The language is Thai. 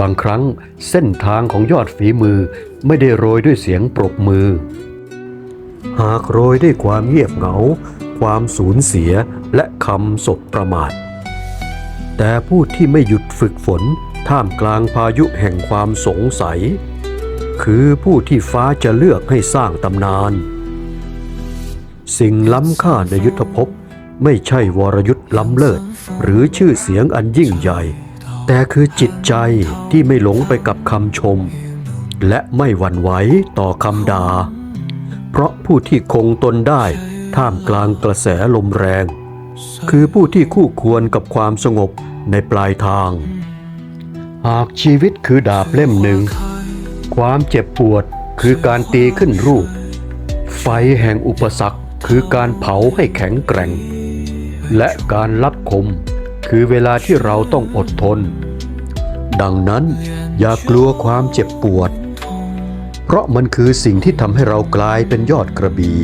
บางครั้งเส้นทางของยอดฝีมือไม่ได้โรยด้วยเสียงปรบมือ หากโรยด้วยความเงียบเหงา ความสูญเสียและคำสบประมาท แต่ผู้ที่ไม่หยุดฝึกฝนท่ามกลางพายุแห่งความสงสัย คือผู้ที่ฟ้าจะเลือกให้สร้างตำนาน สิ่งล้ำค่าในยุทธภพไม่ใช่วรยุทธ์ล้ำเลิศ หรือชื่อเสียงอันยิ่งใหญ่ แต่คือจิตใจที่ไม่หลงไปกับคำชม และไม่หวั่นไหวต่อคำดา่า เพราะผู้ที่คงตนได้ท่ามกลางกระแสลมแรง คือผู้ที่คู่ควรกับความสงบในปลายทาง หากชีวิตคือดาบเล่มหนึ่ง ความเจ็บปวดคือการตีขึ้นรูป ไฟแห่งอุปสรรคคือการเผาให้แข็งแกร่ง และการลับคม คือเวลาที่เราต้องอดทน ดังนั้นอย่ากลัวความเจ็บปวด เพราะมันคือสิ่งที่ทำให้เรากลายเป็นยอดกระบี่